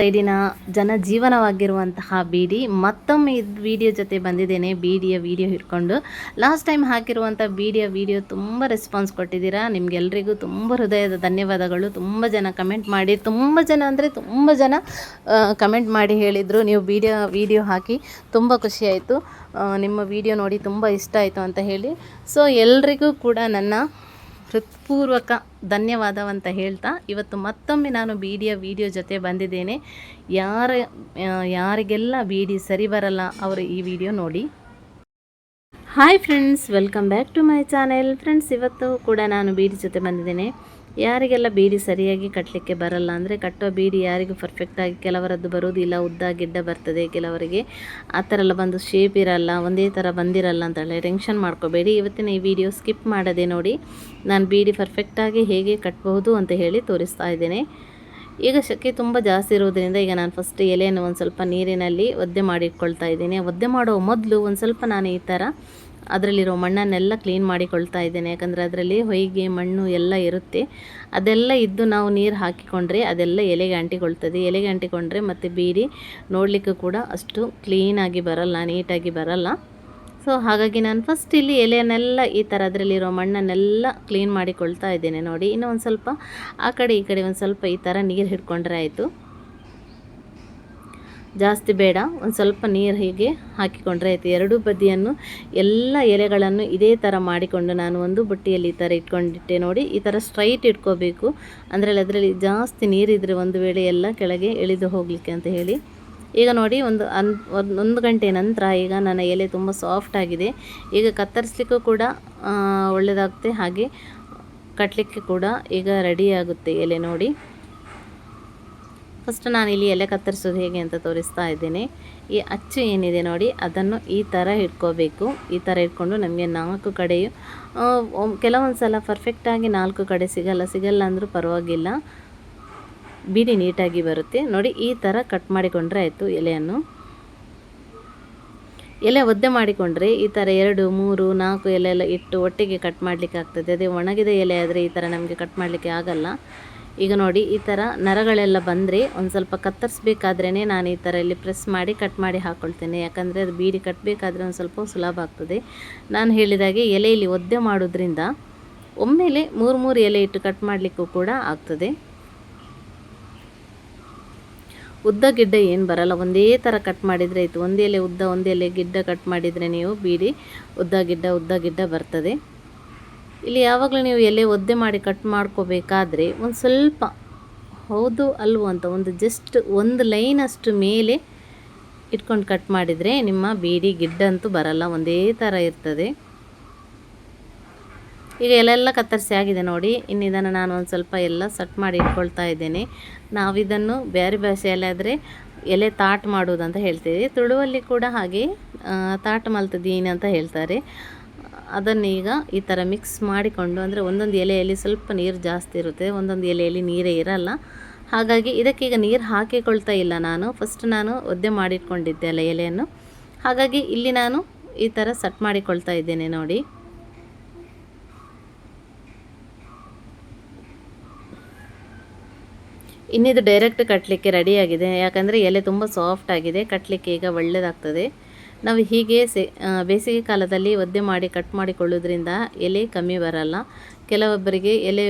ಸೈಡಿನ ಜನಜೀವನವಾಗಿರುವಂತಹ ಬೀಡಿ ಮತ್ತೊಮ್ಮೆ ಇದು ವಿಡಿಯೋ ಜೊತೆ ಬಂದಿದ್ದೇನೆ. ಬೀಡಿಯ ವಿಡಿಯೋ ಹಿಡ್ಕೊಂಡು ಲಾಸ್ಟ್ ಟೈಮ್ ಹಾಕಿರುವಂಥ ಬೀಡಿಯ ವಿಡಿಯೋ ತುಂಬ ರೆಸ್ಪಾನ್ಸ್ ಕೊಟ್ಟಿದ್ದೀರಾ? ನಿಮಗೆಲ್ರಿಗೂ ತುಂಬ ಹೃದಯದ ಧನ್ಯವಾದಗಳು. ತುಂಬ ಜನ ಕಮೆಂಟ್ ಮಾಡಿ, ತುಂಬ ಜನ ಅಂದರೆ ತುಂಬ ಜನ ಕಮೆಂಟ್ ಮಾಡಿ ಹೇಳಿದರು. ನೀವು ವಿಡಿಯೋ ವಿಡಿಯೋ ಹಾಕಿ ತುಂಬ ಖುಷಿಯಾಯಿತು ನಿಮ್ಮ ವಿಡಿಯೋ ನೋಡಿ ತುಂಬ ಇಷ್ಟ ಆಯಿತು ಅಂತ ಹೇಳಿ. ಸೊ ಎಲ್ರಿಗೂ ಕೂಡ ನನ್ನ ಹೃತ್ಪೂರ್ವಕ ಧನ್ಯವಾದವಂತ ಹೇಳ್ತಾ ಇವತ್ತು ಮತ್ತೊಮ್ಮೆ ನಾನು ಬಿಡಿಯ ವಿಡಿಯೋ ಜೊತೆ ಬಂದಿದ್ದೇನೆ. ಯಾರ ಯಾರಿಗೆಲ್ಲ ಬೀಡಿ ಸರಿ ಬರಲ್ಲ ಅವರು ಈ ವಿಡಿಯೋ ನೋಡಿ. Hi friends welcome back to my channel friends ಇವತ್ತು ಕೂಡ ನಾನು ಬೀಡಿ ಜೊತೆ ಬಂದಿದ್ದೇನೆ. ಯಾರಿಗೆಲ್ಲ ಬೀಡಿ ಸರಿಯಾಗಿ ಕಟ್ಟಲಿಕ್ಕೆ ಬರಲ್ಲ ಅಂದರೆ ಕಟ್ಟುವ ಬೀಡಿ ಯಾರಿಗೂ ಪರ್ಫೆಕ್ಟಾಗಿ ಕೆಲವರದ್ದು ಬರೋದಿಲ್ಲ ಉದ್ದ ಗಿಡ್ಡ ಬರ್ತದೆ ಕೆಲವರಿಗೆ. ಆ ಥರ ಎಲ್ಲ ಬಂದು ಶೇಪ್ ಇರಲ್ಲ, ಒಂದೇ ಥರ ಬಂದಿರಲ್ಲ ಅಂತ ಹೇಳಿ ಟೆನ್ಷನ್ ಮಾಡ್ಕೋಬೇಡಿ. ಇವತ್ತಿನ ಈ ವಿಡಿಯೋ ಸ್ಕಿಪ್ ಮಾಡದೆ ನೋಡಿ, ನಾನು ಬೀಡಿ ಪರ್ಫೆಕ್ಟಾಗಿ ಹೇಗೆ ಕಟ್ಟಬಹುದು ಅಂತ ಹೇಳಿ ತೋರಿಸ್ತಾ ಇದ್ದೇನೆ. ಈಗ ಶೆಕೆ ತುಂಬ ಜಾಸ್ತಿ ಇರೋದ್ರಿಂದ ಈಗ ನಾನು ಫಸ್ಟ್ ಎಲೆಯನ್ನು ಒಂದು ಸ್ವಲ್ಪ ನೀರಿನಲ್ಲಿ ಒದ್ದೆ ಮಾಡಿಟ್ಕೊಳ್ತಾ ಇದ್ದೀನಿ. ಒದ್ದೆ ಮಾಡೋ ಮೊದಲು ಒಂದು ಸ್ವಲ್ಪ ನಾನು ಈ ಥರ ಅದರಲ್ಲಿರೋ ಮಣ್ಣನ್ನೆಲ್ಲ ಕ್ಲೀನ್ ಮಾಡಿಕೊಳ್ತಾ ಇದ್ದೇನೆ. ಯಾಕಂದರೆ ಅದರಲ್ಲಿ ಹೊಯ್ಗೆ, ಮಣ್ಣು ಎಲ್ಲ ಇರುತ್ತೆ. ಅದೆಲ್ಲ ಇದ್ದು ನಾವು ನೀರು ಹಾಕಿಕೊಂಡ್ರೆ ಅದೆಲ್ಲ ಎಲೆಗೆ ಅಂಟಿಕೊಳ್ತದೆ. ಎಲೆಗೆ ಅಂಟಿಕೊಂಡ್ರೆ ಮತ್ತು ಬೀಡಿ ನೋಡಲಿಕ್ಕೂ ಕೂಡ ಅಷ್ಟು ಕ್ಲೀನಾಗಿ ಬರಲ್ಲ ನೀಟಾಗಿ ಬರಲ್ಲ. ಸೊ ಹಾಗಾಗಿ ನಾನು ಫಸ್ಟ್ ಇಲ್ಲಿ ಎಲೆಯನ್ನೆಲ್ಲ ಈ ಥರ ಅದರಲ್ಲಿರೋ ಮಣ್ಣನ್ನೆಲ್ಲ ಕ್ಲೀನ್ ಮಾಡಿಕೊಳ್ತಾ ಇದ್ದೇನೆ ನೋಡಿ. ಇನ್ನೂ ಒಂದು ಸ್ವಲ್ಪ ಆ ಕಡೆ ಈ ಕಡೆ ಒಂದು ಸ್ವಲ್ಪ ಈ ಥರ ನೀರು ಹಿಡ್ಕೊಂಡ್ರೆ ಆಯಿತು. ಜಾಸ್ತಿ ಬೇಡ. ಒಂದು ಸ್ವಲ್ಪ ನೀರು ಹೀಗೆ ಹಾಕಿಕೊಂಡ್ರೆ ಆಯಿತು. ಎರಡೂ ಬದಿಯನ್ನು ಎಲ್ಲ ಎಲೆಗಳನ್ನು ಇದೇ ಥರ ಮಾಡಿಕೊಂಡು ನಾನು ಒಂದು ಬುಟ್ಟಿಯಲ್ಲಿ ಈ ಥರ ಇಟ್ಕೊಂಡಿಟ್ಟೆ ನೋಡಿ. ಈ ಥರ ಸ್ಟ್ರೈಟ್ ಇಟ್ಕೋಬೇಕು. ಅಂದರೆ ಅದರಲ್ಲಿ ಜಾಸ್ತಿ ನೀರಿದ್ರೆ ಒಂದು ವೇಳೆ ಎಲ್ಲ ಕೆಳಗೆ ಇಳಿದು ಹೋಗಲಿಕ್ಕೆ ಅಂತ ಹೇಳಿ. ಈಗ ನೋಡಿ ಒಂದು ಅನ್ ಒಂದ್- ಗಂಟೆ ನಂತರ ಈಗ ನನ್ನ ಎಲೆ ತುಂಬ ಸಾಫ್ಟ್ ಆಗಿದೆ. ಈಗ ಕತ್ತರಿಸ್ಲಿಕ್ಕೂ ಕೂಡ ಒಳ್ಳೆಯದಾಗುತ್ತೆ ಹಾಗೆ ಕಟ್ಟಲಿಕ್ಕೆ ಕೂಡ ಈಗ ರೆಡಿ ಆಗುತ್ತೆ ಎಲೆ ನೋಡಿ. ಫಸ್ಟ್ ನಾನು ಇಲ್ಲಿ ಎಲೆ ಕತ್ತರಿಸೋದು ಹೇಗೆ ಅಂತ ತೋರಿಸ್ತಾ ಇದ್ದೇನೆ. ಈ ಅಚ್ಚು ಏನಿದೆ ನೋಡಿ, ಅದನ್ನು ಈ ಥರ ಇಟ್ಕೋಬೇಕು. ಈ ಥರ ಇಟ್ಕೊಂಡು ನಮಗೆ ನಾಲ್ಕು ಕಡೆಯು ಕೆಲವೊಂದು ಸಲ ಪರ್ಫೆಕ್ಟಾಗಿ ನಾಲ್ಕು ಕಡೆ ಸಿಗಲ್ಲ ಸಿಗಲ್ಲ ಅಂದರೂ ಪರವಾಗಿಲ್ಲ. ಬಿಡಿ ನೀಟಾಗಿ ಬರುತ್ತೆ. ನೋಡಿ, ಈ ಥರ ಕಟ್ ಮಾಡಿಕೊಂಡ್ರೆ ಆಯಿತು ಎಲೆಯನ್ನು. ಎಲೆ ಒದ್ದೆ ಮಾಡಿಕೊಂಡ್ರೆ ಈ ಥರ ಎರಡು, ಮೂರು, ನಾಲ್ಕು ಎಲೆ ಎಲ್ಲ ಇಟ್ಟು ಒಟ್ಟಿಗೆ ಕಟ್ ಮಾಡಲಿಕ್ಕೆ ಆಗ್ತದೆ. ಅದೇ ಒಣಗಿದ ಎಲೆ ಆದರೆ ಈ ಥರ ನಮಗೆ ಕಟ್ ಮಾಡಲಿಕ್ಕೆ ಆಗಲ್ಲ. ಈಗ ನೋಡಿ, ಈ ಥರ ನರಗಳೆಲ್ಲ ಬಂದರೆ ಒಂದು ಸ್ವಲ್ಪ ಕತ್ತರಿಸ್ಬೇಕಾದ್ರೇ ನಾನು ಈ ಥರ ಇಲ್ಲಿ ಪ್ರೆಸ್ ಮಾಡಿ ಕಟ್ ಮಾಡಿ ಹಾಕ್ಕೊಳ್ತೇನೆ ಯಾಕಂದರೆ ಅದು ಬೀಡಿ ಕಟ್ಟಬೇಕಾದ್ರೆ ಒಂದು ಸ್ವಲ್ಪ ಸುಲಭ ಆಗ್ತದೆ. ನಾನು ಹೇಳಿದಾಗೆ ಎಲೆಯಲ್ಲಿ ಒದ್ದೆ ಮಾಡೋದ್ರಿಂದ ಒಮ್ಮೆಲೆ ಮೂರು ಮೂರು ಎಲೆ ಇಟ್ಟು ಕಟ್ ಮಾಡಲಿಕ್ಕೂ ಕೂಡ ಆಗ್ತದೆ. ಉದ್ದ ಗಿಡ್ಡ ಏನು ಬರಲ್ಲ. ಒಂದೇ ಥರ ಕಟ್ ಮಾಡಿದರೆ ಆಯಿತು. ಒಂದೇ ಎಲೆ ಉದ್ದ, ಒಂದೇ ಎಲೆ ಗಿಡ್ಡ ಕಟ್ ಮಾಡಿದರೆ ನೀವು ಬೀಡಿ, ಉದ್ದ ಗಿಡ್ಡ ಉದ್ದ ಗಿಡ್ಡ ಬರ್ತದೆ. ಇಲ್ಲಿ ಯಾವಾಗಲೂ ನೀವು ಎಲೆ ಒದ್ದೆ ಮಾಡಿ ಕಟ್ ಮಾಡ್ಕೋಬೇಕಾದ್ರೆ ಒಂದು ಸ್ವಲ್ಪ ಹೌದು ಅಲ್ವೋ ಅಂತ ಒಂದು ಜಸ್ಟ್ ಒಂದು ಲೈನಷ್ಟು ಮೇಲೆ ಇಟ್ಕೊಂಡು ಕಟ್ ಮಾಡಿದರೆ ನಿಮ್ಮ ಬೀಡಿ ಗಿಡ್ಡಂತೂ ಬರಲ್ಲ, ಒಂದೇ ಥರ ಇರ್ತದೆ. ಈಗ ಎಲ್ಲೆಲ್ಲ ಕತ್ತರಿಸಿ ಆಗಿದೆ ನೋಡಿ ಇನ್ನಿದನ್ನು ನಾನು ಒಂದು ಸ್ವಲ್ಪ ಎಲ್ಲ ಸಟ್ ಮಾಡಿ ಇಟ್ಕೊಳ್ತಾ ಇದ್ದೇನೆ. ನಾವಿದನ್ನು ಬೇರೆ ಭಾಷೆಯಲ್ಲಾದರೆ ಎಲೆ ತಾಟ್ ಮಾಡೋದು ಅಂತ ಹೇಳ್ತೀವಿ. ತುಳುವಲ್ಲಿ ಕೂಡ ಹಾಗೆ ತಾಟ್ ಮಲ್ತದೀನಿ ಅಂತ ಹೇಳ್ತಾರೆ. ಅದನ್ನು ಈಗ ಈ ಥರ ಮಿಕ್ಸ್ ಮಾಡಿಕೊಂಡು, ಅಂದರೆ ಒಂದೊಂದು ಎಲೆಯಲ್ಲಿ ಸ್ವಲ್ಪ ನೀರು ಜಾಸ್ತಿ ಇರುತ್ತೆ, ಒಂದೊಂದು ಎಲೆಯಲ್ಲಿ ನೀರೇ ಇರಲ್ಲ. ಹಾಗಾಗಿ ಇದಕ್ಕೀಗ ನೀರು ಹಾಕಿಕೊಳ್ತಾ ಇಲ್ಲ ನಾನು. ಫಸ್ಟ್ ನಾನು ಒದ್ದೆ ಮಾಡಿಟ್ಕೊಂಡಿದ್ದೆ ಅಲ್ಲ ಎಲೆಯನ್ನು. ಹಾಗಾಗಿ ಇಲ್ಲಿ ನಾನು ಈ ಥರ ಸಟ್ ಮಾಡಿಕೊಳ್ತಾ ಇದ್ದೇನೆ ನೋಡಿ. ಇನ್ನಿದು ಡೈರೆಕ್ಟ್ ಕಟ್ಟಲಿಕ್ಕೆ ರೆಡಿಯಾಗಿದೆ ಯಾಕಂದರೆ ಎಲೆ ತುಂಬ ಸಾಫ್ಟ್ ಆಗಿದೆ. ಕಟ್ಟಲಿಕ್ಕೆ ಈಗ ಒಳ್ಳೆಯದಾಗ್ತದೆ ನಾವು ಹೀಗೆ ಸೆ ಬೇಸಿಗೆ ಕಾಲದಲ್ಲಿ ಒದ್ದೆ ಮಾಡಿ ಕಟ್ ಮಾಡಿಕೊಳ್ಳೋದ್ರಿಂದ ಎಲೆ ಕಮ್ಮಿ ಬರಲ್ಲ. ಕೆಲವೊಬ್ಬರಿಗೆ ಎಲೆ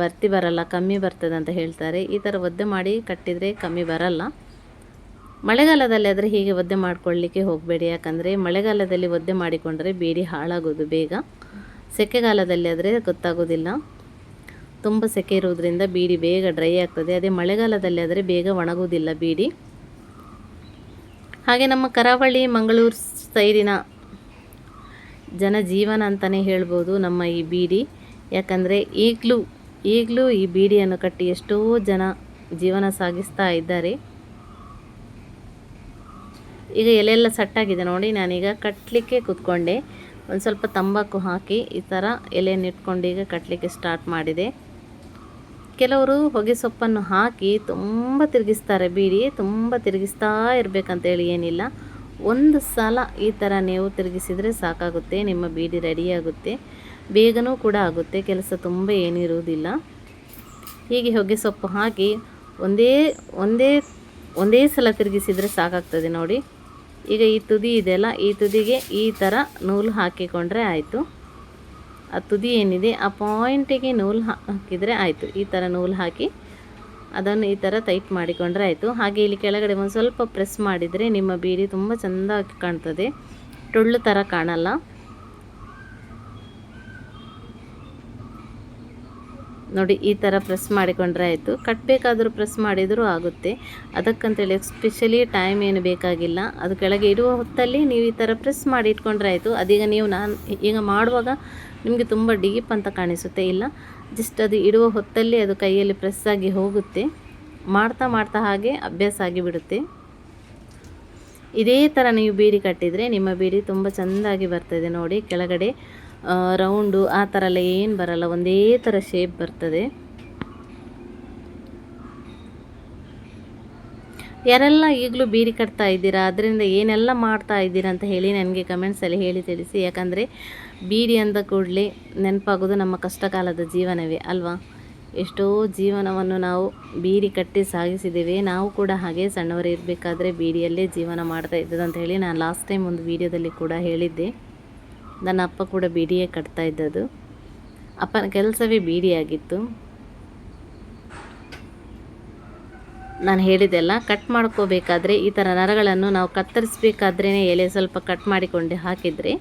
ಬರ್ತಿ ಬರಲ್ಲ, ಕಮ್ಮಿ ಬರ್ತದೆ ಅಂತ ಹೇಳ್ತಾರೆ. ಈ ಥರ ಒದ್ದೆ ಮಾಡಿ ಕಟ್ಟಿದರೆ ಕಮ್ಮಿ ಬರಲ್ಲ. ಮಳೆಗಾಲದಲ್ಲಿ ಆದರೆ ಹೀಗೆ ಒದ್ದೆ ಮಾಡ್ಕೊಳ್ಳಿಕ್ಕೆ ಹೋಗಬೇಡಿ. ಯಾಕಂದರೆ ಮಳೆಗಾಲದಲ್ಲಿ ಒದ್ದೆ ಮಾಡಿಕೊಂಡ್ರೆ ಬೇಡಿ, ಹಾಳಾಗೋದು ಬೇಗ. ಸೆಕೆಗಾಲದಲ್ಲಿ ಆದರೆ ಗೊತ್ತಾಗೋದಿಲ್ಲ. ತುಂಬ ಸೆಕೆ ಇರೋದ್ರಿಂದ ಬೀಡಿ ಬೇಗ ಡ್ರೈ ಆಗ್ತದೆ. ಅದೇ ಮಳೆಗಾಲದಲ್ಲಿ ಆದರೆ ಬೇಗ ಒಣಗೋದಿಲ್ಲ ಬೀಡಿ. ಹಾಗೆ ನಮ್ಮ ಕರಾವಳಿ ಮಂಗಳೂರು ಸೈಡಿನ ಜನಜೀವನ ಅಂತಲೇ ಹೇಳ್ಬೋದು ನಮ್ಮ ಈ ಬೀಡಿ. ಯಾಕಂದರೆ ಈಗಲೂ ಈಗಲೂ ಈ ಬೀಡಿಯನ್ನು ಕಟ್ಟಿ ಎಷ್ಟೋ ಜನ ಜೀವನ ಸಾಗಿಸ್ತಾ ಇದ್ದಾರೆ. ಈಗ ಎಲೆಲ್ಲ ಸಟ್ಟಾಗಿದೆ ನೋಡಿ, ನಾನೀಗ ಕಟ್ಟಲಿಕ್ಕೆ ಕೂತ್ಕೊಂಡೆ. ಒಂದು ಸ್ವಲ್ಪ ತಂಬಾಕು ಹಾಕಿ ಈ ಥರ ಎಲೆಯನ್ನು ಇಟ್ಕೊಂಡು ಈಗ ಕಟ್ಟಲಿಕ್ಕೆ ಸ್ಟಾರ್ಟ್ ಮಾಡಿದೆ. ಕೆಲವರು ಹೊಗೆ ಸೊಪ್ಪನ್ನು ಹಾಕಿ ತುಂಬ ತಿರುಗಿಸ್ತಾರೆ, ಬೀಡಿ ತುಂಬ ತಿರುಗಿಸ್ತಾ ಇರಬೇಕಂತೇಳಿ ಏನಿಲ್ಲ. ಒಂದು ಸಲ ಈ ಥರ ನೀವು ತಿರುಗಿಸಿದರೆ ಸಾಕಾಗುತ್ತೆ, ನಿಮ್ಮ ಬೀಡಿ ರೆಡಿಯಾಗುತ್ತೆ, ಬೇಗನೂ ಕೂಡ ಆಗುತ್ತೆ, ಕೆಲಸ ತುಂಬ ಏನಿರುವುದಿಲ್ಲ. ಹೀಗೆ ಹೊಗೆ ಸೊಪ್ಪು ಹಾಕಿ ಒಂದೇ ಒಂದೇ ಒಂದೇ ಸಲ ತಿರುಗಿಸಿದರೆ ಸಾಕಾಗ್ತದೆ ನೋಡಿ. ಈಗ ಈ ತುದಿ ಇದೆಯಲ್ಲ ಈ ತುದಿಗೆ ಈ ಥರ ನೂಲು ಹಾಕಿಕೊಂಡ್ರೆ ಆಯಿತು. ಆ ತುದಿ ಏನಿದೆ, ಆ ಪಾಯಿಂಟಿಗೆ ನೂಲು ಹಾಕಿದರೆ ಆಯಿತು. ಈ ಥರ ನೂಲು ಹಾಕಿ ಅದನ್ನು ಈ ಥರ ಟೈಟ್ ಮಾಡಿಕೊಂಡ್ರೆ ಆಯಿತು. ಹಾಗೆ ಇಲ್ಲಿ ಕೆಳಗಡೆ ಒಂದು ಸ್ವಲ್ಪ ಪ್ರೆಸ್ ಮಾಡಿದರೆ ನಿಮ್ಮ ಬೀಡಿ ತುಂಬ ಚೆಂದ ಕಾಣ್ತದೆ. ಟೊಳ್ಳು ಥರ ಕಾಣಲ್ಲ. ನೋಡಿ, ಈ ಥರ ಪ್ರೆಸ್ ಮಾಡಿಕೊಂಡ್ರೆ ಆಯಿತು. ಕಟ್ಟಬೇಕಾದರೂ ಪ್ರೆಸ್ ಮಾಡಿದರೂ ಆಗುತ್ತೆ. ಅದಕ್ಕಂತೇಳಿ ಸ್ಪೆಷಲಿ ಟೈಮ್ ಏನು ಬೇಕಾಗಿಲ್ಲ. ಅದು ಕೆಳಗೆ ಇಡುವ ಹೊತ್ತಲ್ಲಿ ನೀವು ಈ ಥರ ಪ್ರೆಸ್ ಮಾಡಿ ಇಟ್ಕೊಂಡ್ರೆ ಆಯಿತು. ಅದೀಗ ನೀವು ನಾನು ಈಗ ಮಾಡುವಾಗ ನಿಮಗೆ ತುಂಬ ಡೀಪ್ ಅಂತ ಕಾಣಿಸುತ್ತೆ. ಇಲ್ಲ ಜಸ್ಟ್ ಅದು ಇಡುವ ಹೊತ್ತಲ್ಲಿ ಅದು ಕೈಯಲ್ಲಿ ಪ್ರೆಸ್ ಆಗಿ ಹೋಗುತ್ತೆ. ಮಾಡ್ತಾ ಮಾಡ್ತಾ ಹಾಗೆ ಅಭ್ಯಾಸ ಆಗಿಬಿಡುತ್ತೆ. ಇದೇ ಥರ ನೀವು ಬೀಡಿ ಕಟ್ಟಿದರೆ ನಿಮ್ಮ ಬೀಡಿ ತುಂಬ ಚೆಂದಾಗಿ ಬರ್ತದೆ ನೋಡಿ. ಕೆಳಗಡೆ ರೌಂಡು ಆ ಥರ ಎಲ್ಲ ಏನು ಬರಲ್ಲ, ಒಂದೇ ಥರ ಶೇಪ್ ಬರ್ತದೆ. ಯಾರೆಲ್ಲ ಈಗಲೂ ಬೀಡಿ ಕಟ್ತಾ ಇದ್ದೀರಾ, ಅದರಿಂದ ಏನೆಲ್ಲ ಮಾಡ್ತಾ ಇದ್ದೀರಾ ಅಂತ ಹೇಳಿ ನನಗೆ ಕಮೆಂಟ್ಸಲ್ಲಿ ಹೇಳಿ ತಿಳಿಸಿ. ಯಾಕಂದರೆ ಬೀಡಿ ಅಂದ ಕೂಡಲೇ ನೆನಪಾಗೋದು ನಮ್ಮ ಕಷ್ಟಕಾಲದ ಜೀವನವೇ ಅಲ್ವಾ? ಎಷ್ಟೋ ಜೀವನವನ್ನು ನಾವು ಬೀಡಿ ಕಟ್ಟಿ ಸಾಗಿಸಿದ್ದೇವೆ. ನಾವು ಕೂಡ ಹಾಗೆ ಸಣ್ಣವರು ಇರಬೇಕಾದ್ರೆ ಬೀಡಿಯಲ್ಲೇ ಜೀವನ ಮಾಡ್ತಾ ಇದ್ದದ್ದು ಅಂತ ಹೇಳಿ ನಾನು ಲಾಸ್ಟ್ ಟೈಮ್ ಒಂದು ವೀಡಿಯೋದಲ್ಲಿ ಕೂಡ ಹೇಳಿದ್ದೆ. ನನ್ನ ಅಪ್ಪ ಕೂಡ ಬೀಡಿಯೇ ಕಟ್ತಾ ಇದ್ದದ್ದು. ಅಪ್ಪನ ಕೆಲಸವೇ ಬೀಡಿಯಾಗಿತ್ತು. ನಾನು ಹೇಳಿದೆಲ್ಲ ಕಟ್ ಮಾಡ್ಕೋಬೇಕಾದ್ರೆ ಈ ಥರ ನರಗಳನ್ನು ನಾವು ಕತ್ತರಿಸಬೇಕಾದ್ರೇ ಎಲೆ ಸ್ವಲ್ಪ ಕಟ್ ಮಾಡಿಕೊಂಡು ಹಾಕಿದರೆ,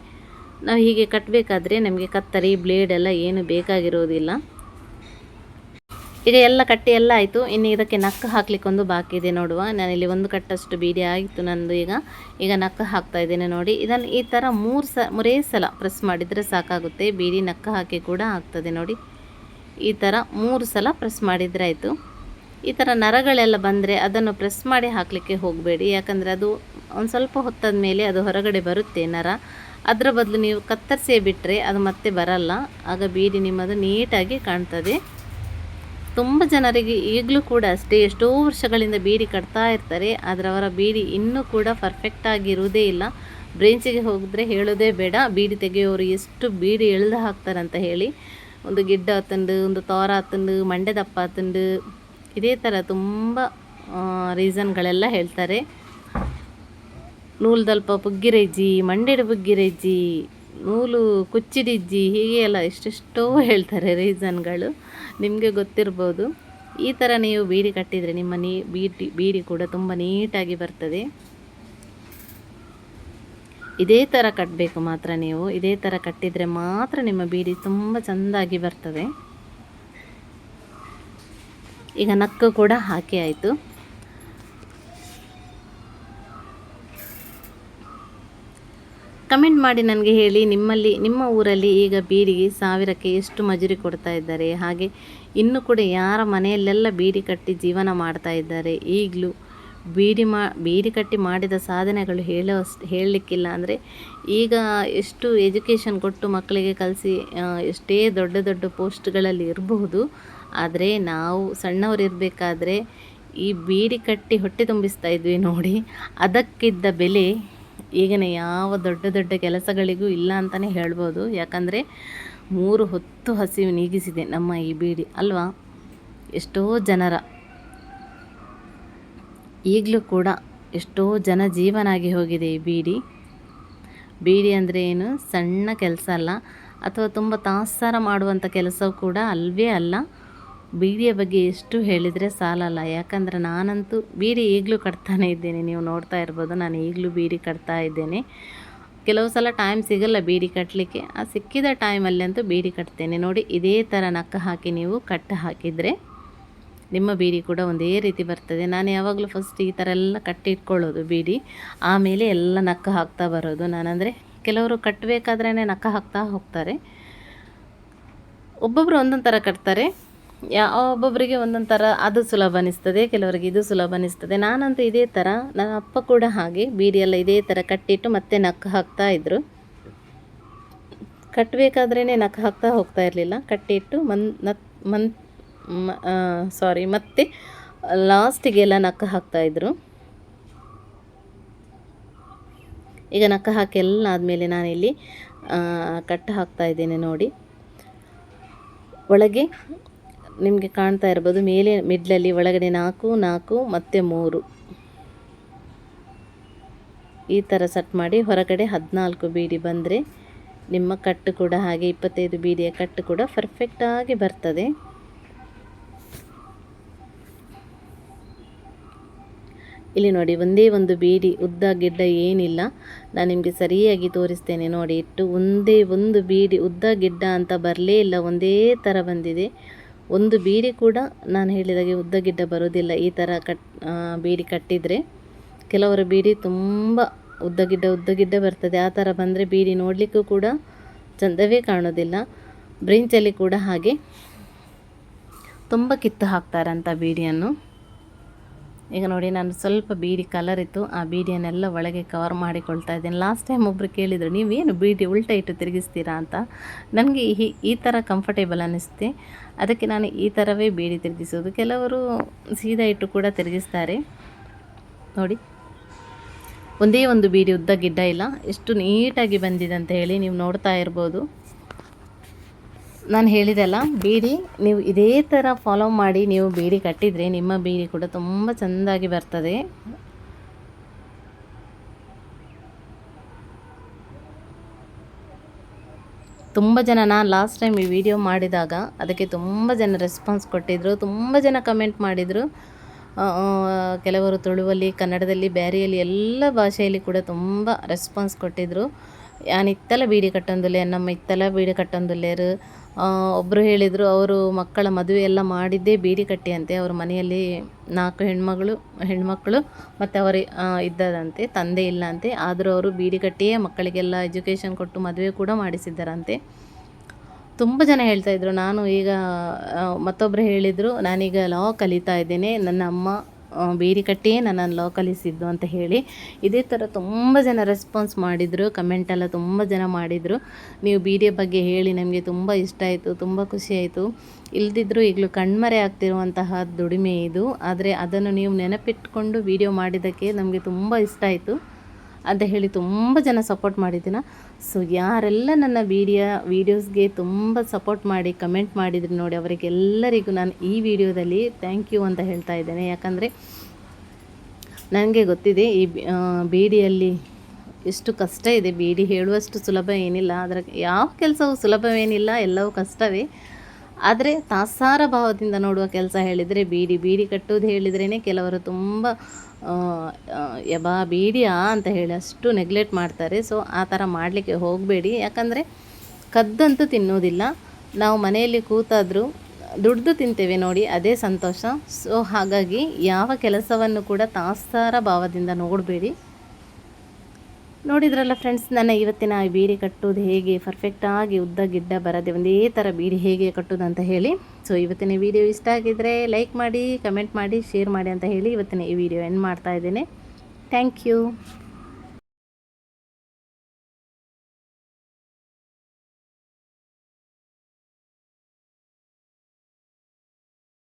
ನಾವು ಹೀಗೆ ಕಟ್ಟಬೇಕಾದ್ರೆ ನಮಗೆ ಕತ್ತರಿ ಬ್ಲೇಡ್ ಎಲ್ಲ ಏನು ಬೇಕಾಗಿರೋದಿಲ್ಲ. ಈಗ ಎಲ್ಲ ಕಟ್ಟಿ ಎಲ್ಲ ಆಯಿತು, ಇನ್ನು ಇದಕ್ಕೆ ನಕ್ಕ ಹಾಕ್ಲಿಕ್ಕೆ ಒಂದು ಬಾಕಿ ಇದೆ ನೋಡುವ. ನಾನಿಲ್ಲಿ ಒಂದು ಕಟ್ಟಷ್ಟು ಬೀಡಿ ಆಗಿತ್ತು ನಂದು ಈಗ. ಈಗ ನಕ್ಕ ಹಾಕ್ತಾ ಇದ್ದೇನೆ ನೋಡಿ. ಇದನ್ನು ಈ ಥರ ಮೂರು ಸ, ಮೂರೇ ಸಲ ಪ್ರೆಸ್ ಮಾಡಿದರೆ ಸಾಕಾಗುತ್ತೆ. ಬೀಡಿ ನಕ್ಕ ಹಾಕಿ ಕೂಡ ಆಗ್ತದೆ ನೋಡಿ. ಈ ಥರ ಮೂರು ಸಲ ಪ್ರೆಸ್ ಮಾಡಿದರೆ ಆಯಿತು. ಈ ಥರ ನರಗಳೆಲ್ಲ ಬಂದರೆ ಅದನ್ನು ಪ್ರೆಸ್ ಮಾಡಿ ಹಾಕಲಿಕ್ಕೆ ಹೋಗಬೇಡಿ. ಯಾಕಂದರೆ ಅದು ಒಂದು ಸ್ವಲ್ಪ ಹೊತ್ತಾದ ಮೇಲೆ ಅದು ಹೊರಗಡೆ ಬರುತ್ತೆ ನರ. ಅದರ ಬದಲು ನೀವು ಕತ್ತರಿಸೇ ಬಿಟ್ಟರೆ ಅದು ಮತ್ತೆ ಬರಲ್ಲ. ಆಗ ಬೀಡಿ ನಿಮ್ಮದು ನೀಟಾಗಿ ಕಾಣ್ತದೆ. ತುಂಬ ಜನರಿಗೆ ಈಗಲೂ ಕೂಡ ಅಷ್ಟೇ ಎಷ್ಟೋ ವರ್ಷಗಳಿಂದ ಬೀಡಿ ಕಟ್ತಾ ಇರ್ತಾರೆ. ಆದರೆ ಅವರ ಬೀಡಿ ಇನ್ನೂ ಕೂಡ ಪರ್ಫೆಕ್ಟಾಗಿರುವುದೇ ಇಲ್ಲ. ಬ್ರೇಂಚಿಗೆ ಹೋಗಿದ್ರೆ ಹೇಳೋದೇ ಬೇಡ. ಬೀಡಿ ತೆಗೆಯೋರು ಎಷ್ಟು ಬೀಡಿ ಎಳೆದು ಹಾಕ್ತಾರಂತ ಹೇಳಿ. ಒಂದು ಗಿಡ್ಡ ತಂದು ಒಂದು ತೋರ ಹತ್ತಂಡು ಮಂಡ್ಯದಪ್ಪ ದಪ್ಪ ಇದೇ ಥರ ತುಂಬ ರೀಸನ್ಗಳೆಲ್ಲ ಹೇಳ್ತಾರೆ. ನೂಲ್ದಲ್ಪ ಪುಗ್ಗಿರಜ್ಜಿ ಮಂಡೆಡು ಬುಗ್ಗಿರೆಜ್ಜಿ ನೂಲು ಕುಚ್ಚಿಡಿಜ್ಜಿ, ಹೀಗೆ ಎಲ್ಲ ಎಷ್ಟೆಷ್ಟೋ ಹೇಳ್ತಾರೆ ರೀಸನ್ಗಳು ನಿಮಗೆ ಗೊತ್ತಿರ್ಬೋದು. ಈ ಥರ ನೀವು ಬೀಡಿ ಕಟ್ಟಿದರೆ ನಿಮ್ಮ ನೀ ಬೀಡಿ ಬೀಡಿ ಕೂಡ ತುಂಬ ನೀಟಾಗಿ ಬರ್ತದೆ. ಇದೇ ಥರ ಕಟ್ಟಬೇಕು ಮಾತ್ರ ನೀವು. ಇದೇ ಥರ ಕಟ್ಟಿದರೆ ಮಾತ್ರ ನಿಮ್ಮ ಬೀಡಿ ತುಂಬ ಚೆಂದಾಗಿ ಬರ್ತದೆ. ಈಗ ನಕ್ಕು ಕೂಡ ಹಾಕಿ ಆಯಿತು. ಕಮೆಂಟ್ ಮಾಡಿ ನನಗೆ ಹೇಳಿ, ನಿಮ್ಮಲ್ಲಿ, ನಿಮ್ಮ ಊರಲ್ಲಿ ಈಗ ಬೀಡಿಗೆ ಸಾವಿರಕ್ಕೆ ಎಷ್ಟು ಮಜೂರಿ ಕೊಡ್ತಾ ಇದ್ದಾರೆ? ಹಾಗೆ ಇನ್ನು ಕೂಡ ಯಾರ ಮನೆಯಲ್ಲೆಲ್ಲ ಬೀಡಿ ಕಟ್ಟಿ ಜೀವನ ಮಾಡ್ತಾ ಇದ್ದಾರೆ? ಈಗಲೂ ಬೀಡಿ ಮಾ, ಬೀಡಿ ಕಟ್ಟಿ ಮಾಡಿದ ಸಾಧನೆಗಳು ಹೇಳೋ ಹೇಳಲಿಕ್ಕಿಲ್ಲ. ಅಂದರೆ ಈಗ ಎಷ್ಟು ಎಜುಕೇಷನ್ ಕೊಟ್ಟು ಮಕ್ಕಳಿಗೆ ಕಲಿಸಿ ಎಷ್ಟೇ ದೊಡ್ಡ ದೊಡ್ಡ ಪೋಸ್ಟ್ಗಳಲ್ಲಿ ಇರಬಹುದು ಆದರೆ ನಾವು ಸಣ್ಣವರಿರಬೇಕಾದ್ರೆ ಈ ಬೀಡಿ ಕಟ್ಟಿ ಹೊಟ್ಟೆ ತುಂಬಿಸ್ತಾ ಇದ್ವಿ ನೋಡಿ. ಅದಕ್ಕಿದ್ದ ಬೆಲೆ ಈಗಿನ ಯಾವ ದೊಡ್ಡ ದೊಡ್ಡ ಕೆಲಸಗಳಿಗೂ ಇಲ್ಲ ಅಂತಲೇ ಹೇಳ್ಬೋದು. ಯಾಕಂದರೆ ಮೂರು ಹೊತ್ತು ಹಸಿವು ನೀಗಿಸಿದೆ ನಮ್ಮ ಈ ಬೀಡಿ, ಅಲ್ವಾ? ಎಷ್ಟೋ ಜನರ. ಈಗಲೂ ಕೂಡ ಎಷ್ಟೋ ಜನ ಜೀವನ ಆಗಿ ಹೋಗಿದೆ ಈ ಬೀಡಿ. ಬೀಡಿ ಅಂದರೆ ಏನು? ಸಣ್ಣ ಕೆಲಸ ಅಲ್ಲ, ಅಥವಾ ತುಂಬ ತಾತ್ಸಾರ ಮಾಡುವಂಥ ಕೆಲಸವೂ ಕೂಡ ಅಲ್ವೇ ಅಲ್ಲ. ಬೀಡಿಯ ಬಗ್ಗೆ ಎಷ್ಟು ಹೇಳಿದರೆ ಸಾಲಲ್ಲ. ಯಾಕಂದರೆ ನಾನಂತೂ ಬೀಡಿ ಈಗಲೂ ಕಟ್ತಾನೆ ಇದ್ದೇನೆ. ನೀವು ನೋಡ್ತಾ ಇರ್ಬೋದು, ನಾನು ಈಗಲೂ ಬೀಡಿ ಕಟ್ತಾ ಇದ್ದೇನೆ. ಕೆಲವು ಸಲ ಟೈಮ್ ಸಿಗಲ್ಲ ಬೀಡಿ ಕಟ್ಟಲಿಕ್ಕೆ ಆ ಸಿಕ್ಕಿದ ಟೈಮಲ್ಲಿ ಅಂತೂ ಬೀಡಿ ಕಟ್ತೇನೆ. ನೋಡಿ, ಇದೇ ಥರ ನಕ್ಕ ಹಾಕಿ ನೀವು ಕಟ್ಟು ಹಾಕಿದರೆ ನಿಮ್ಮ ಬೀಡಿ ಕೂಡ ಒಂದೇ ರೀತಿ ಬರ್ತದೆ. ನಾನು ಯಾವಾಗಲೂ ಫಸ್ಟ್ ಈ ಥರ ಎಲ್ಲ ಕಟ್ಟಿಟ್ಕೊಳ್ಳೋದು ಬೀಡಿ. ಆಮೇಲೆ ಎಲ್ಲ ನಕ್ಕ ಹಾಕ್ತಾ ಬರೋದು. ನಾನಂದರೆ ಕೆಲವರು ಕಟ್ಟಬೇಕಾದ್ರೇ ನಕ್ಕ ಹಾಕ್ತಾ ಹೋಗ್ತಾರೆ. ಒಬ್ಬೊಬ್ಬರು ಒಂದೊಂದು ಥರ ಕಟ್ತಾರೆ. ಒಬ್ಬೊಬ್ಬರಿಗೆ ಒಂದೊಂದು ಥರ ಅದು ಸುಲಭ ಅನಿಸ್ತದೆ, ಕೆಲವರಿಗೆ ಇದು ಸುಲಭ ಅನಿಸ್ತದೆ. ನಾನಂತೂ ಇದೇ ಥರ ನನ್ನ ಅಪ್ಪ ಕೂಡ ಹಾಗೆ, ಬೀಡಿಯೆಲ್ಲ ಇದೇ ಥರ ಕಟ್ಟಿಟ್ಟು ಮತ್ತೆ ನಕ್ಕ ಹಾಕ್ತಾ ಇದ್ದರು ಕಟ್ಟಬೇಕಾದ್ರೇ ನಕ್ಕ ಹಾಕ್ತಾ ಹೋಗ್ತಾ ಇರಲಿಲ್ಲ. ಕಟ್ಟಿಟ್ಟು ಮನ್, ನತ್, ಮನ್ ಸಾರಿ ಮತ್ತೆ ಲಾಸ್ಟಿಗೆಲ್ಲ ನಕ್ಕ ಹಾಕ್ತಾಯಿದ್ರು ಈಗ ನಕ್ಕ ಹಾಕಿ ಎಲ್ಲ ಆದಮೇಲೆ ನಾನಿಲ್ಲಿ ಕಟ್ಟು ಹಾಕ್ತಾ ಇದ್ದೇನೆ ನೋಡಿ. ಒಳಗೆ ನಿಮಗೆ ಕಾಣ್ತಾ ಇರ್ಬೋದು, ಮೇಲೆ, ಮಿಡ್ಲಲ್ಲಿ, ಒಳಗಡೆ ನಾಲ್ಕು ನಾಲ್ಕು, ಮತ್ತು ಮೂರು. ಈ ಥರ ಸೆಟ್ ಮಾಡಿ, ಹೊರಗಡೆ ಹದಿನಾಲ್ಕು ಬೀಡಿ ಬಂದರೆ ನಿಮ್ಮ ಕಟ್ಟು ಕೂಡ ಹಾಗೆ ಇಪ್ಪತ್ತೈದು ಬೀಡಿಯ ಕಟ್ಟು ಕೂಡ ಪರ್ಫೆಕ್ಟಾಗಿ ಬರ್ತದೆ. ಇಲ್ಲಿ ನೋಡಿ, ಒಂದೇ ಒಂದು ಬೀಡಿ, ಉದ್ದ ಗಿಡ್ಡ ಏನಿಲ್ಲ. ನಾನು ನಿಮಗೆ ಸರಿಯಾಗಿ ತೋರಿಸ್ತೇನೆ ನೋಡಿ, ಇಟ್ಟು ಒಂದೇ ಒಂದು ಬೀಡಿ, ಉದ್ದ ಗಿಡ್ಡ ಅಂತ ಬರಲೇ ಇಲ್ಲ, ಒಂದೇ ಥರ ಬಂದಿದೆ. ಒಂದು ಬೀಡಿ ಕೂಡ ನಾನು ಹೇಳಿದಾಗೆ ಉದ್ದ ಗಿಡ್ಡ ಬರೋದಿಲ್ಲ ಈ ಥರ ಕಟ್ ಬೀಡಿ ಕಟ್ಟಿದರೆ ಕೆಲವರ ಬೀಡಿ ತುಂಬ ಉದ್ದ ಗಿಡ್ಡ ಉದ್ದ ಗಿಡ್ಡ ಬರ್ತದೆ. ಆ ಥರ ಬಂದರೆ ಬೀಡಿ ನೋಡಲಿಕ್ಕೂ ಕೂಡ ಚಂದವೇ ಕಾಣೋದಿಲ್ಲ ಬ್ರಿಂಚಲ್ಲಿ ಕೂಡ ಹಾಗೆ ತುಂಬ ಕಿತ್ತು ಹಾಕ್ತಾರಂಥ ಬೀಡಿಯನ್ನು. ಈಗ ನೋಡಿ ನಾನು ಸ್ವಲ್ಪ ಬೀಡಿ ಕಲರ್ ಇತ್ತು. ಆ ಬೀಡಿಯನ್ನೆಲ್ಲ ಒಳಗೆ ಕವರ್ ಮಾಡಿಕೊಳ್ತಾ ಇದ್ದೇನೆ. ಲಾಸ್ಟ್ ಟೈಮ್ ಒಬ್ಬರು ಕೇಳಿದರು, ನೀವೇನು ಬೀಡಿ ಉಲ್ಟಾ ಇಟ್ಟು ತಿರುಗಿಸ್ತೀರಾ? ಅಂತ. ನನಗೆ ಈ ಈ ಥರ ಕಂಫರ್ಟೇಬಲ್ ಅನ್ನಿಸುತ್ತೆ ಅದಕ್ಕೆ ನಾನು ಈ ಥರವೇ ಬೀಡಿ ತಿರುಗಿಸೋದು ಕೆಲವರು ಸೀದಾ ಇಟ್ಟು ಕೂಡ ತಿರುಗಿಸ್ತಾರೆ. ನೋಡಿ. ಒಂದೇ ಒಂದು ಬೀಡಿ ಉದ್ದ ಗಿಡ್ಡ ಇಲ್ಲ. ಎಷ್ಟು ನೀಟಾಗಿ ಬಂದಿದೆ ಅಂತ ಹೇಳಿ ನೀವು ನೋಡ್ತಾ ಇರ್ಬೋದು. ನಾನು ಹೇಳಿದೆಲ್ಲ ಬೀಡಿ ನೀವು ಇದೇ ಥರ ಫಾಲೋ ಮಾಡಿ ನೀವು ಬೀಡಿ ಕಟ್ಟಿದರೆ ನಿಮ್ಮ ಬೀಡಿ ಕೂಡ ತುಂಬ ಚೆಂದಾಗಿ ಬರ್ತದೆ. ತುಂಬ ಜನ ನಾನು ಲಾಸ್ಟ್ ಟೈಮ್ ಈ ವಿಡಿಯೋ ಮಾಡಿದಾಗ ಅದಕ್ಕೆ ತುಂಬ ಜನ ರೆಸ್ಪಾನ್ಸ್ ಕೊಟ್ಟಿದ್ದರು ತುಂಬ ಜನ ಕಮೆಂಟ್ ಮಾಡಿದರು. ಕೆಲವರು ತುಳುವಲ್ಲಿ, ಕನ್ನಡದಲ್ಲಿ, ಬ್ಯಾರಿಯಲ್ಲಿ ಎಲ್ಲ ಭಾಷೆಯಲ್ಲಿ ಕೂಡ ತುಂಬ ರೆಸ್ಪಾನ್ಸ್ ಕೊಟ್ಟಿದ್ದರು ಯಾನಿತ್ತಲ ಬೀಡಿ ಕಟ್ಟೊಂದುಲ್ಲೆ, ನಮ್ಮ ಇತ್ತಲ ಬೀಡಿ ಕಟ್ಟೊಂದುಲ್ಲೇರು. ಒಬ್ಬರು ಹೇಳಿದರು, ಅವರು ಮಕ್ಕಳ ಮದುವೆ ಎಲ್ಲ ಮಾಡಿದ್ದೇ ಬೀಡಿ ಕಟ್ಟಿಯಂತೆ. ಅವ್ರ ಮನೆಯಲ್ಲಿ ನಾಲ್ಕು ಹೆಣ್ಮಗಳು ಹೆಣ್ಮಕ್ಕಳು ಮತ್ತು ಅವರ ಇದ್ದದಂತೆ, ತಂದೆ ಇಲ್ಲ ಅಂತೆ ಆದರೂ ಅವರು ಬೀಡಿ ಕಟ್ಟಿಯೇ ಮಕ್ಕಳಿಗೆಲ್ಲ ಎಜುಕೇಷನ್ ಕೊಟ್ಟು ಮದುವೆ ಕೂಡ ಮಾಡಿಸಿದ್ದಾರಂತೆ. ತುಂಬ ಜನ ಹೇಳ್ತಾ ಇದ್ರು. ನಾನು ಈಗ ಮತ್ತೊಬ್ಬರು ಹೇಳಿದರು, ನಾನೀಗ ಲಾ ಕಲಿತಾ ಇದ್ದೇನೆ. ನನ್ನ ಅಮ್ಮ ಬೇರಿ ಕಟ್ಟಿಯೇ ನನ್ನನ್ನು ಲಾ ಕಲಿಸಿದ್ದು ಅಂತ ಹೇಳಿ ಇದೇ ಥರ ತುಂಬ ಜನ ರೆಸ್ಪಾನ್ಸ್ ಮಾಡಿದರು ಕಮೆಂಟೆಲ್ಲ ತುಂಬ ಜನ ಮಾಡಿದರು. ನೀವು ಬೀಡಿಯ ಬಗ್ಗೆ ಹೇಳಿ ನಮಗೆ ತುಂಬ ಇಷ್ಟ ಆಯಿತು, ತುಂಬ ಖುಷಿಯಾಯಿತು ಇಲ್ದಿದ್ದರೂ ಈಗಲೂ ಕಣ್ಮರೆ ಆಗ್ತಿರುವಂತಹ ದುಡಿಮೆ ಇದು. ಆದರೆ ಅದನ್ನು ನೀವು ನೆನಪಿಟ್ಕೊಂಡು ವೀಡಿಯೋ ಮಾಡಿದ್ದಕ್ಕೆ ನಮಗೆ ತುಂಬ ಇಷ್ಟ ಆಯಿತು. ಅಂತ ಹೇಳಿ ತುಂಬ ಜನ ಸಪೋರ್ಟ್ ಮಾಡಿದ್ದೀನ. ಸೊ ಯಾರೆಲ್ಲ ನನ್ನ ವಿಡಿಯೋ ವೀಡಿಯೋಸ್ಗೆ ತುಂಬ ಸಪೋರ್ಟ್ ಮಾಡಿ ಕಮೆಂಟ್ ಮಾಡಿದ್ರು ನೋಡಿ, ಅವರಿಗೆಲ್ಲರಿಗೂ ನಾನು ಈ ವಿಡಿಯೋದಲ್ಲಿ ಥ್ಯಾಂಕ್ ಯು ಅಂತ ಹೇಳ್ತಾ ಇದ್ದೇನೆ. ಯಾಕಂದರೆ ನನಗೆ ಗೊತ್ತಿದೆ, ಈ ಬೀಡಿಯಲ್ಲಿ ಎಷ್ಟು ಕಷ್ಟ ಇದೆ. ಬೀಡಿ ಹೇಳುವಷ್ಟು ಸುಲಭ ಏನಿಲ್ಲ. ಅದರ ಯಾವ ಕೆಲಸವೂ ಸುಲಭವೇನಿಲ್ಲ. ಎಲ್ಲವೂ ಕಷ್ಟವೇ. ಆದರೆ ತಾತ್ಸಾರ ಭಾವದಿಂದ ನೋಡುವ ಕೆಲಸ ಹೇಳಿದರೆ ಬೀಡಿ ಬೀಡಿ ಕಟ್ಟುವುದು ಹೇಳಿದ್ರೇ ಕೆಲವರು ತುಂಬ ಯಬಾ ಬೀಡಿಯಾ ಅಂತ ಹೇಳಿ ಅಷ್ಟು ನೆಗ್ಲೆಕ್ಟ್ ಮಾಡ್ತಾರೆ. ಸೊ ಆ ಥರ ಮಾಡಲಿಕ್ಕೆ ಹೋಗಬೇಡಿ. ಯಾಕಂದರೆ ಕದ್ದಂತೂ ತಿನ್ನೋದಿಲ್ಲ ನಾವು ಮನೆಯಲ್ಲಿ ಕೂತಾದರೂ ದುಡ್ದು ತಿಂತೇವೆ ನೋಡಿ, ಅದೇ ಸಂತೋಷ. ಸೊ ಹಾಗಾಗಿ ಯಾವ ಕೆಲಸವನ್ನು ಕೂಡ ತಾತ್ಸಾರ ಭಾವದಿಂದ ನೋಡಬೇಡಿ. ನೋಡಿದ್ರಲ್ಲ ಫ್ರೆಂಡ್ಸ್ ನನ್ನ ಇವತ್ತಿನ ಬೀಡಿ ಕಟ್ಟೋದು ಹೇಗೆ? ಪರ್ಫೆಕ್ಟಾಗಿ ಉದ್ದ ಗಿಡ್ಡ ಬರದೆ ಒಂದೇ ಥರ ಬೀಡಿ ಹೇಗೆ ಕಟ್ಟೋದು ಅಂತ ಹೇಳಿ. ಸೊ ಇವತ್ತಿನ ವಿಡಿಯೋ ಇಷ್ಟ ಆಗಿದ್ದರೆ ಲೈಕ್ ಮಾಡಿ ಕಮೆಂಟ್ ಮಾಡಿ ಶೇರ್ ಮಾಡಿ ಅಂತ ಹೇಳಿ ಇವತ್ತಿನ ಈ ವಿಡಿಯೋ ಎಂಡ್ ಮಾಡ್ತಾ ಇದ್ದೇನೆ. Thank you